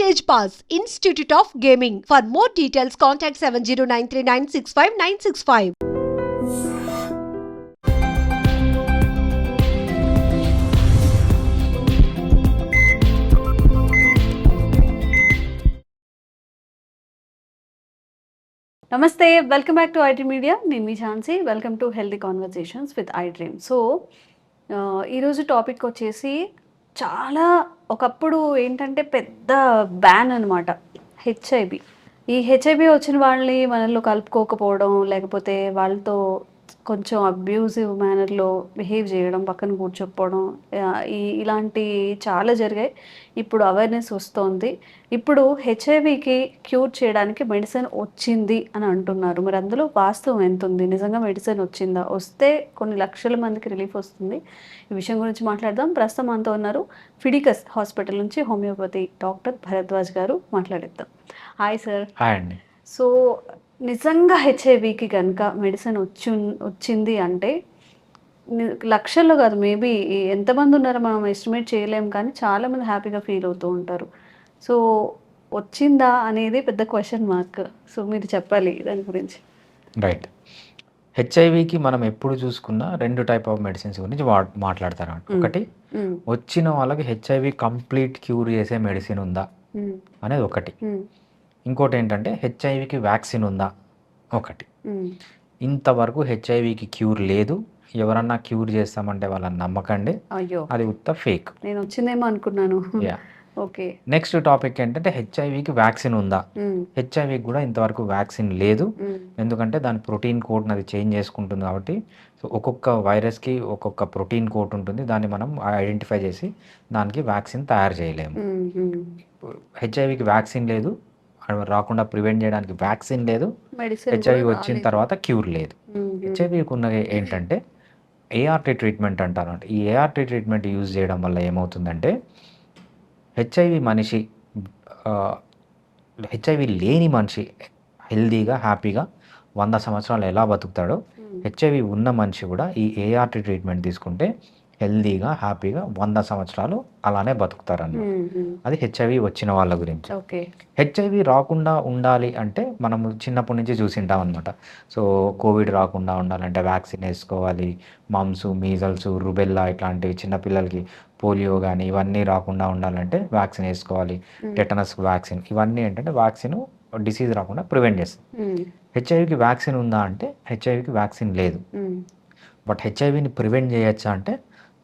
Stage Pass, nine three Gaming. For more details, contact 70939659665. నమస్తే welcome back to IT media నేను మీ Jhansi welcome to healthy conversations with I dream so ఈరోజు topic వచ్చేసి చాలా ఒకప్పుడు ఏంటంటే పెద్ద బ్యాన్ అనమాట హెచ్ఐబి ఈ హెచ్ఐబి వచ్చిన వాళ్ళని మనలో కలుపుకోకపోవడం లేకపోతే వాళ్ళతో కొంచెం అబ్యూజివ్ మేనర్లో బిహేవ్ చేయడం పక్కన ఈ ఇలాంటి చాలా జరిగాయి. ఇప్పుడు అవేర్నెస్ వస్తోంది. ఇప్పుడు హెచ్ఐవికి క్యూర్ చేయడానికి మెడిసిన్ వచ్చింది అని అంటున్నారు. మరి అందులో వాస్తవం ఎంత ఉంది నిజంగా మెడిసిన్ వచ్చిందా? వస్తే కొన్ని లక్షల మందికి రిలీఫ్ వస్తుంది. ఈ విషయం గురించి మాట్లాడదాం. ప్రస్తుతం మనతో ఉన్నారు ఫిడికస్ హాస్పిటల్ నుంచి హోమియోపతి డాక్టర్ భరద్వాజ్ గారు మాట్లాడేద్దాం. హాయ్ సార్ హాయ్ అండి. సో నిజంగా హెచ్ఐవికి కనుక మెడిసిన్ వచ్చి వచ్చింది అంటే లక్షల్లో కాదు మేబీ ఎంతమంది ఉన్నారో మనం ఎస్టిమేట్ చేయలేం కానీ చాలామంది హ్యాపీగా ఫీల్ అవుతూ ఉంటారు. సో వచ్చిందా అనేది పెద్ద క్వశ్చన్ మార్క్ సో మీరు చెప్పాలి దాని గురించి. రైట్ హెచ్ఐవికి మనం ఎప్పుడు చూసుకున్నా రెండు టైప్ ఆఫ్ మెడిసిన్స్ గురించి మాట్లాడతారు. ఒకటి. వచ్చిన వాళ్ళకి హెచ్ఐవి కంప్లీట్ క్యూర్ చేసే మెడిసిన్ ఉందా. అనేది ఒకటి. ఇంకోటి ఏంటంటే హెచ్ఐవికి వ్యాక్సిన్ ఉందా? ఒకటి. ఇంతవరకు హెచ్ఐవికి క్యూర్ లేదు. ఎవరన్నా క్యూర్ చేస్తామంటే వాళ్ళని నమ్మకండి. అయ్యో. అది ఉత్త ఫేక్. నేను వచ్చిందేమో అనుకున్నాను. యా. ఓకే. నెక్స్ట్ టాపిక్ ఏంటంటే హెచ్ఐవికి వ్యాక్సిన్ ఉందా. హెచ్ఐవికి కూడా ఇంతవరకు వ్యాక్సిన్ లేదు. ఎందుకంటే దాని ప్రోటీన్ కోడ్ని అది చేంజ్ చేసుకుంటుంది కాబట్టి. సో ఒక్కొక్క వైరస్కి ఒక్కొక్క ప్రోటీన్ కోడ్ ఉంటుంది. దాన్ని మనం ఐడెంటిఫై చేసి దానికి వ్యాక్సిన్ తయారు చేయలేము. హెచ్ఐవికి వ్యాక్సిన్ లేదు. అది రాకుండా ప్రివెంట్ చేయడానికి వ్యాక్సిన్ లేదు హెచ్ఐవి వచ్చిన. తర్వాత క్యూర్ లేదు. హెచ్ఐవికి ఉన్నది ఏంటంటే ఏఆర్టీ ట్రీట్మెంట్ అంటారు అంటే ఈ ఏఆర్టీ ట్రీట్మెంట్ యూజ్ చేయడం వల్ల ఏమవుతుందంటే హెచ్ఐవి మనిషి హెచ్ఐవి లేని మనిషి హెల్దీగా హ్యాపీగా వంద సంవత్సరాలు ఎలా బతుకుతాడో. హెచ్ఐవి ఉన్న మనిషి కూడా ఈ ఏఆర్టీ ట్రీట్మెంట్ తీసుకుంటే హెల్దీగా హ్యాపీగా వంద సంవత్సరాలు అలానే. మ్మ్. అది హెచ్ఐవి వచ్చిన వాళ్ళ గురించి హెచ్ఐవి రాకుండా ఉండాలి అంటే మనము చిన్నప్పటి నుంచి చూసింటాం అనమాట సో కోవిడ్ రాకుండా ఉండాలంటే వ్యాక్సిన్ వేసుకోవాలి మమ్స్ మీజల్స్ రుబెల్లా ఇట్లాంటివి చిన్నపిల్లలకి పోలియో కానీ ఇవన్నీ రాకుండా ఉండాలంటే వ్యాక్సిన్ వేసుకోవాలి టెటనస్ వ్యాక్సిన్ ఇవన్నీ ఏంటంటే వ్యాక్సిన్ డిసీజ్ రాకుండా ప్రివెంట్ చేస్తుంది. హెచ్ఐవికి వ్యాక్సిన్ ఉందా అంటే హెచ్ఐవికి వ్యాక్సిన్ లేదు. బట్ హెచ్ఐవిని ప్రివెంట్ చేయొచ్చా అంటే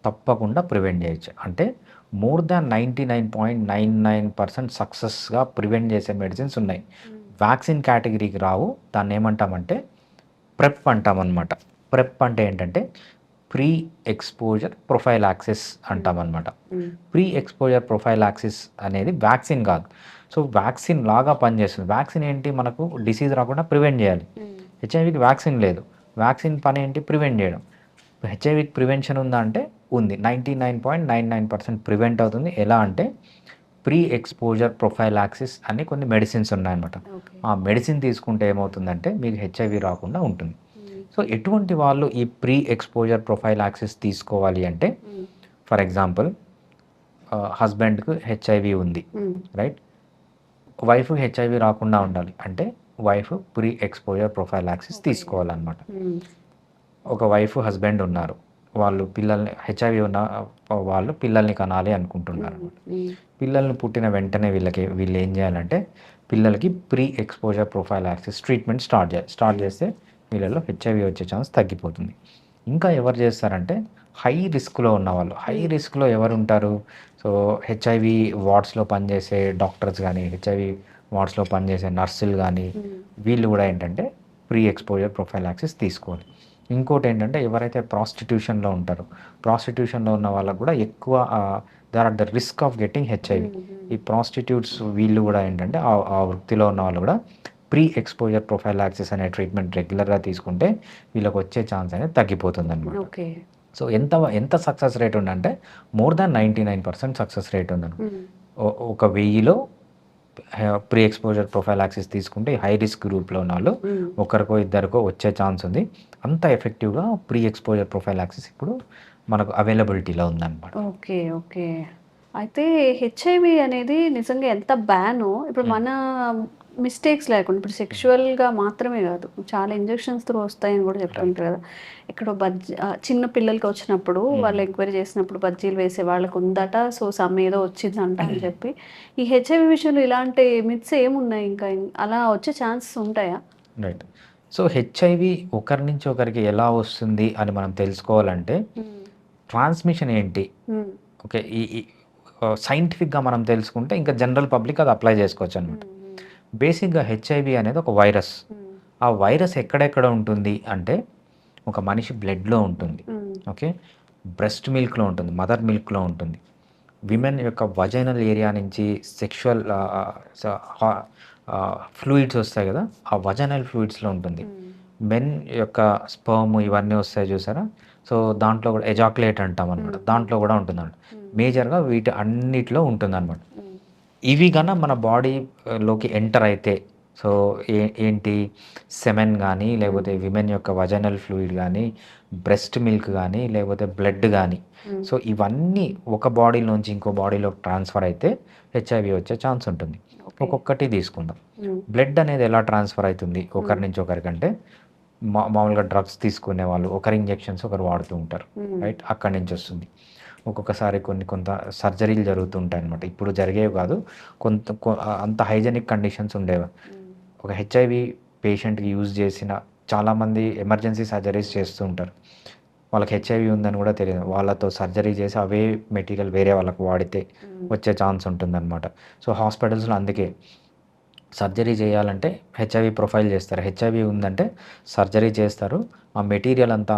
తప్పకుండా ప్రివెంట్ చేయొచ్చు. అంటే more than ninety nine point nine nine percent సక్సెస్గా prevent చేసే మెడిసిన్స్ ఉన్నాయి. వ్యాక్సిన్ కేటగిరీకి రావు. దాన్ని ఏమంటామంటే ప్రెప్ అంటాం అనమాట ప్రెప్ అంటే ఏంటంటే ప్రీ ఎక్స్పోజర్ ప్రొఫైల్ యాక్సెస్ అంటాం అనమాట మ్మ్. ప్రీ ఎక్స్పోజర్ ప్రొఫైల్ యాక్సిస్ అనేది వ్యాక్సిన్ కాదు. సో వ్యాక్సిన్ లాగా పనిచేస్తుంది. వ్యాక్సిన్ ఏంటి? మనకు డిసీజ్ రాకుండా ప్రివెంట్ చేయాలి. హెచ్ఐవికి వ్యాక్సిన్ లేదు. వ్యాక్సిన్ పని ఏంటి? ప్రివెంట్ చేయడం. హెచ్ఐవికి ప్రివెన్షన్ ఉందా అంటే ఉంది. Ninety nine point nine nine percent prevent అవుతుంది. ఎలా అంటే ప్రీ ఎక్స్పోజర్ ప్రొఫైల్ యాక్సిస్ అని కొన్ని మెడిసిన్స్ ఉన్నాయన్నమాట. ఆ మెడిసిన్ తీసుకుంటే ఏమవుతుందంటే మీకు హెచ్ఐవి రాకుండా ఉంటుంది. సో ఎటువంటి వాళ్ళు ఈ ప్రీ ఎక్స్పోజర్ ప్రొఫైల్ యాక్సిస్ తీసుకోవాలి అంటే. ఫర్ ఎగ్జాంపుల్ హస్బెండ్కు హెచ్ఐవి ఉంది. రైట్? వైఫ్ హెచ్ఐవి రాకుండా ఉండాలి అంటే wife pre exposure prophylaxis తీసుకోవాలన్నమాట. ఒక వైఫ్ హస్బెండ్ ఉన్నారు. వాళ్ళు పిల్లల్ని హెచ్ఐవి ఉన్న వాళ్ళు పిల్లల్ని కనాలి అనుకుంటున్నారు మ్మ్. పిల్లల్ని పుట్టిన వెంటనే వీళ్ళకి వీళ్ళు ఏం చేయాలంటే పిల్లలకి pre exposure prophylaxis treatment start చేయాలి స్టార్ట్ చేస్తే వీళ్ళలో హెచ్ఐవి వచ్చే ఛాన్స్ తగ్గిపోతుంది. ఇంకా ఎవరు చేస్తారంటే హై రిస్క్లో ఉన్న వాళ్ళు హై రిస్క్లో ఎవరు ఉంటారు? సో హెచ్ఐవి వార్డ్స్లో పనిచేసే డాక్టర్స్ కానీ హెచ్ఐవి వార్డ్స్లో పనిచేసే నర్సులు కానీ. వీళ్ళు కూడా ఏంటంటే ప్రీ ఎక్స్పోజర్ ప్రొఫైల్ యాక్సెస్ తీసుకోవాలి. ఇంకోటి ఏంటంటే ఎవరైతే ప్రాస్టిట్యూషన్లో ఉంటారో ప్రాస్టిట్యూషన్లో ఉన్న వాళ్ళకు కూడా ఎక్కువ there are the risk of getting HIV. ఈ ప్రాస్టిట్యూట్స్ వీళ్ళు కూడా ఏంటంటే ఆ ఆ వృత్తిలో ఉన్న వాళ్ళు కూడా ప్రీ ఎక్స్పోజర్ ప్రొఫైల్ యాక్సెస్ అనే ట్రీట్మెంట్ రెగ్యులర్గా తీసుకుంటే వీళ్ళకి వచ్చే ఛాన్స్ అనేది తగ్గిపోతుంది అనమాట ఓకే. సో ఎంత ఎంత సక్సెస్ రేట్ ఉందంటే more than ninety nine percent success rate. ఓ- ఒక వెయ్యిలో ప్రీ ఎక్స్పోజర్ ప్రొఫైల్ యాక్సెస్ తీసుకుంటే హై రిస్క్ గ్రూప్లో ఉన్న వాళ్ళు. ఒకరికో ఇద్దరికో వచ్చే ఛాన్స్ ఉంది. అంత ఎఫెక్టివ్గా ప్రీ ఎక్స్పోజర్ ప్రొఫైల్ యాక్సెస్ ఇప్పుడు మనకు అవైలబిలిటీలో ఉందన్నమాట. Okay okay. అయితే హెచ్ఐవి అనేది నిజంగా ఎంత బ్యానో ఇప్పుడు మన మిస్టేక్స్ లేకుండా ఇప్పుడు సెక్షువల్గా మాత్రమే కాదు చాలా ఇంజెక్షన్స్ త్రూ వస్తాయని కూడా చెప్తుంటారు కదా. ఇక్కడ బజ్జీ చిన్న పిల్లలకి వచ్చినప్పుడు వాళ్ళు ఎంక్వైరీ చేసినప్పుడు బజ్జీలు వేసే వాళ్ళకు ఉందట సో సమ్ ఏదో వచ్చిందంట అని చెప్పి. ఈ హెచ్ఐవి విషయంలో ఇలాంటి మిత్స్ ఏమున్నాయి ఇంకా? అలా వచ్చే ఛాన్సెస్ ఉంటాయా? రైట్ సో హెచ్ఐవి ఒకరి నుంచి ఒకరికి ఎలా వస్తుంది అని మనం తెలుసుకోవాలంటే ట్రాన్స్మిషన్ ఏంటి. ఓకే ఈ సైంటిఫిక్గా మనం తెలుసుకుంటే ఇంకా జనరల్ పబ్లిక్ అది అప్లై చేసుకోవచ్చు అనమాట బేసిక్గా హెచ్ఐవి అనేది ఒక వైరస్. ఆ వైరస్ ఎక్కడెక్కడ ఉంటుంది అంటే ఒక మనిషి బ్లడ్లో ఉంటుంది. ఓకే? బ్రెస్ట్ మిల్క్లో ఉంటుంది మదర్ మిల్క్లో ఉంటుంది. విమెన్ యొక్క వజైనల్ ఏరియా నుంచి సెక్షువల్ ఫ్లూయిడ్స్ వస్తాయి కదా ఆ వజైనల్ ఫ్లూయిడ్స్లో ఉంటుంది. మెన్ యొక్క స్పర్మ్ ఇవన్నీ వస్తాయి చూసారా? సో దాంట్లో కూడా ఎజాకులేట్ అంటాం అనమాట దాంట్లో కూడా ఉంటుందన్నమాట. మేజర్గా వీటి అన్నిట్లో ఉంటుందన్నమాట. ఇవి కన్నా మన బాడీలోకి ఎంటర్ అయితే సో ఏ ఏంటి సెమెన్ కానీ లేకపోతే విమెన్ యొక్క వజనల్ ఫ్లూయిడ్ కానీ బ్రెస్ట్ మిల్క్ కానీ లేకపోతే బ్లడ్ కానీ సో ఇవన్నీ ఒక బాడీలోంచి ఇంకో బాడీలోకి ట్రాన్స్ఫర్ అయితే హెచ్ఐవి వచ్చే ఛాన్స్ ఉంటుంది. ఒక్కొక్కటి తీసుకుందాం. బ్లడ్ అనేది ఎలా ట్రాన్స్ఫర్ అవుతుంది? ఒకరి నుంచి ఒకరికంటే మా మామూలుగా డ్రగ్స్ తీసుకునే వాళ్ళు ఒకరి ఇంజెక్షన్స్ ఒకరు వాడుతూ ఉంటారు రైట్? అక్కడి నుంచి వస్తుంది. ఒక్కొక్కసారి కొన్ని కొంత సర్జరీలు జరుగుతుంటాయి అనమాట ఇప్పుడు జరిగేవి కాదు. కొంత కొ- అంత హైజెనిక్ కండిషన్స్ ఉండేవి. ఒక హెచ్ఐవి పేషెంట్కి యూజ్ చేసిన చాలామంది ఎమర్జెన్సీ సర్జరీస్ చేస్తూ ఉంటారు. వాళ్ళకి హెచ్ఐవి ఉందని కూడా తెలియదు. వాళ్ళతో సర్జరీ చేసి అవే మెటీరియల్ వేరే వాళ్ళకి వాడితే వచ్చే ఛాన్స్ ఉంటుందన్నమాట. సో హాస్పిటల్స్లో అందుకే. సర్జరీ చేయాలంటే హెచ్ఐవి ప్రొఫైల్ చేస్తారు. హెచ్ఐవి ఉందంటే సర్జరీ చేస్తారు. ఆ మెటీరియల్ అంతా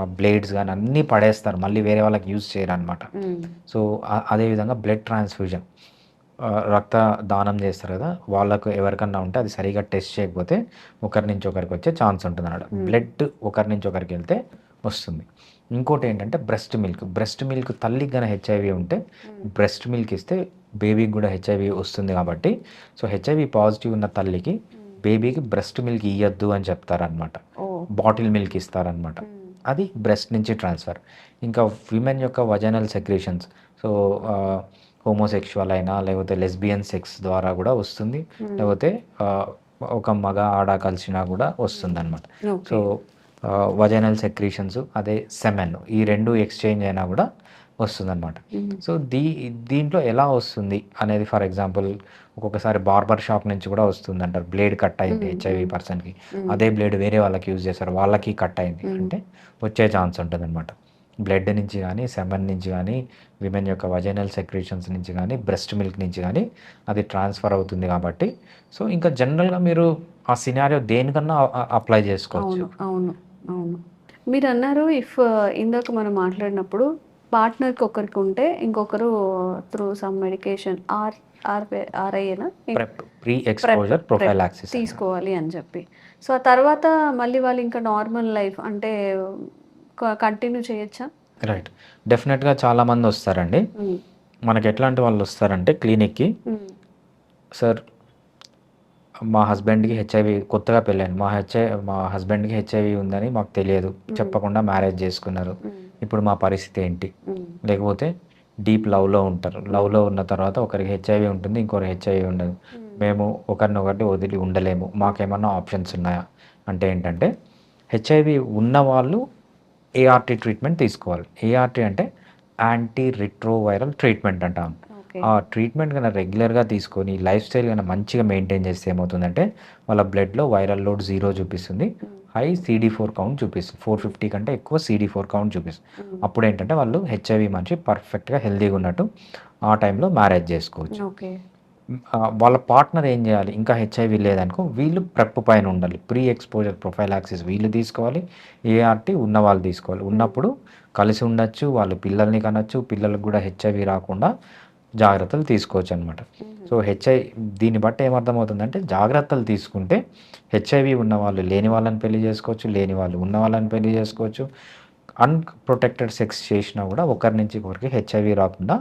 ఆ బ్లేడ్స్ కానీ అన్నీ పడేస్తారు. మళ్ళీ వేరే వాళ్ళకి యూజ్ చేయరు అనమాట సో అదేవిధంగా బ్లడ్ ట్రాన్స్ఫ్యూజన్. రక్త దానం చేస్తారు కదా వాళ్ళకు ఎవరికన్నా ఉంటే అది సరిగా టెస్ట్ చేయకపోతే ఒకరి నుంచి ఒకరికి వచ్చే ఛాన్స్ ఉంటుంది అన్నమాట బ్లడ్ ఒకరి నుంచి ఒకరికి వెళ్తే వస్తుంది. ఇంకోటి ఏంటంటే బ్రెస్ట్ మిల్క్. బ్రెస్ట్ మిల్క్ తల్లికి గన హెచ్ఐవి ఉంటే బ్రెస్ట్ మిల్క్ ఇస్తే బేబీకి కూడా హెచ్ఐవి వస్తుంది కాబట్టి సో హెచ్ఐవి పాజిటివ్ ఉన్న తల్లికి బేబీకి బ్రెస్ట్ మిల్క్ ఇయ్యద్దు అని చెప్తారనమాట బాటిల్ మిల్క్ ఇస్తారనమాట అది బ్రెస్ట్ నుంచి ట్రాన్స్ఫర్. ఇంకా విమెన్ యొక్క వజనల్ సెక్రేషన్స్ సో హోమోసెక్షువల్ అయినా లేకపోతే లెస్బియన్ సెక్స్ ద్వారా కూడా వస్తుంది. లేకపోతే ఒక మగ ఆడ కలిసినా కూడా వస్తుంది అనమాట సో వజనల్ సెక్రీషన్స్ అదే సెమెన్ ఈ రెండు ఎక్స్చేంజ్ అయినా కూడా వస్తుందన్నమాట. సో దీ దీంట్లో ఎలా వస్తుంది అనేది ఫర్ ఎగ్జాంపుల్ ఒక్కొక్కసారి బార్బర్ షాప్ నుంచి కూడా వస్తుంది అంటారు బ్లేడ్ కట్ అయింది హెచ్ఐవి పర్సన్కి. అదే బ్లేడ్ వేరే వాళ్ళకి యూజ్ చేస్తారు. వాళ్ళకి కట్ అయింది. అంటే వచ్చే ఛాన్స్ ఉంటుంది అనమాట బ్లడ్ నుంచి కానీ సెమన్ నుంచి కానీ విమెన్ యొక్క వజైనల్ సెక్రేషన్స్ నుంచి కానీ బ్రెస్ట్ మిల్క్ నుంచి కానీ అది ట్రాన్స్ఫర్ అవుతుంది కాబట్టి. సో ఇంకా జనరల్గా మీరు ఆ సినారియో దేనికన్నా అప్లై చేసుకోవచ్చు. అవును. అవును. అవును. మీరు అన్నారు ఇఫ్ ఇందాక మనం మాట్లాడినప్పుడు పార్ట్నర్కి ఒకరికి ఉంటే ఇంకొకరు through some medication or or ఆర్ఐఏనా pre exposure తీసుకోవాలి అని చెప్పి. సో ఆ తర్వాత మళ్ళీ వాళ్ళు ఇంకా నార్మల్ లైఫ్ అంటే కంటిన్యూ చేయొచ్చా? రైట్. డెఫినెట్గా చాలామంది వస్తారండి మనకి ఎట్లాంటి వాళ్ళు వస్తారంటే క్లినిక్కి సార్ మా హస్బెండ్కి హెచ్ఐవి కొత్తగా పెళ్ళాను మా హెచ్ఐ మా హస్బెండ్కి హెచ్ఐవి ఉందని మాకు తెలియదు. చెప్పకుండా మ్యారేజ్ చేసుకున్నారు. ఇప్పుడు మా పరిస్థితి ఏంటి? లేకపోతే డీప్ లవ్లో ఉంటారు. లవ్లో ఉన్న తర్వాత ఒకరికి హెచ్ఐవి ఉంటుంది ఇంకొకరికి హెచ్ఐవి ఉండదు. మేము. ఒకరినొకటి వదిలి ఉండలేము. మాకేమన్నా ఆప్షన్స్ ఉన్నాయా? అంటే ఏంటంటే హెచ్ఐవి ఉన్న వాళ్ళు ఏఆర్టీ ట్రీట్మెంట్ తీసుకోవాలి. ఏఆర్టీ అంటే యాంటీ రిట్రోవైరల్ ట్రీట్మెంట్ అంటాం. ఆ ట్రీట్మెంట్ కన్నా రెగ్యులర్గా తీసుకొని లైఫ్ స్టైల్ కన్నా మంచిగా మెయింటైన్ చేస్తే ఏమవుతుందంటే వాళ్ళ బ్లడ్లో వైరల్ లోడ్ జీరో చూపిస్తుంది. హై సిడి ఫోర్ కౌంట్ చూపిస్తుంది. ఫోర్ ఫిఫ్టీ కంటే ఎక్కువ సిడి ఫోర్ కౌంట్ చూపిస్తుంది. అప్పుడు ఏంటంటే వాళ్ళు హెచ్ఐవి మనిషి పర్ఫెక్ట్గా హెల్తీగా ఉన్నట్టు ఆ టైంలో మ్యారేజ్ చేసుకోవచ్చు. వాళ్ళ పార్ట్నర్ ఏం చేయాలి? ఇంకా హెచ్ఐవి లేదనుకో వీళ్ళు ప్రెప్ పైన ఉండాలి. ప్రీ ఎక్స్పోజర్ ప్రొఫైల్ యాక్సిస్ వీళ్ళు తీసుకోవాలి ఏఆర్టీ ఉన్న వాళ్ళు తీసుకోవాలి. ఉన్నప్పుడు కలిసి ఉండొచ్చు వాళ్ళు పిల్లల్ని కనొచ్చు పిల్లలకు కూడా హెచ్ఐవి రాకుండా జాగ్రత్తలు తీసుకోవచ్చు అనమాట సో హెచ్ఐ దీన్ని బట్టి ఏమర్థమవుతుందంటే జాగ్రత్తలు తీసుకుంటే హెచ్ఐవి ఉన్న వాళ్ళు లేని వాళ్ళని పెళ్ళి చేసుకోవచ్చు లేని వాళ్ళు ఉన్న వాళ్ళని పెళ్ళి చేసుకోవచ్చు. అన్ప్రొటెక్టెడ్ సెక్స్ చేసినా కూడా ఒకరి నుంచి ఒకరికి హెచ్ఐవి రాకుండా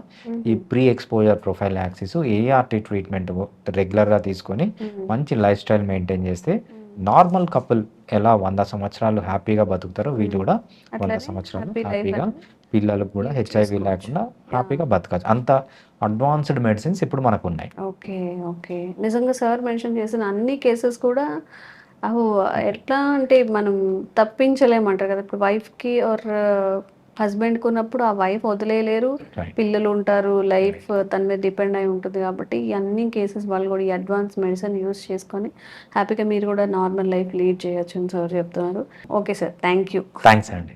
ఈ pre exposure prophylaxis ART treatment రెగ్యులర్గా తీసుకొని మంచి లైఫ్ స్టైల్ మెయింటైన్ చేస్తే నార్మల్ కపుల్ ఎలా వంద సంవత్సరాలు హ్యాపీగా బతుకుతారో వీళ్ళు కూడా వంద సంవత్సరాలు హ్యాపీగా పిల్లలకు కూడా హెచ్ఐవి లేకుండా హ్యాపీగా బతకచ్చు. అంత అడ్వాన్స్డ్ మెడిసిన్స్ ఇప్పుడు మనకు ఉన్నాయి. Okay okay. నిజంగా సార్ మెన్షన్ చేసిన అన్ని కేసెస్ కూడా అవు ఎట్లా అంటే మనం తప్పించలేమంటారు కదా. ఇప్పుడు వైఫ్కి ఆర్ హస్బెండ్కి ఉన్నప్పుడు ఆ వైఫ్ వదిలేయలేరు. పిల్లలు ఉంటారు లైఫ్ తన మీద డిపెండ్ అయి ఉంటుంది కాబట్టి అన్ని కేసెస్ వాళ్ళు కూడా ఈ అడ్వాన్స్ మెడిసిన్ యూస్ చేసుకొని హ్యాపీగా మీరు కూడా నార్మల్ లైఫ్ లీడ్ చేయొచ్చు అని సార్ చెప్తున్నారు. Okay sir thank you thanks అండి.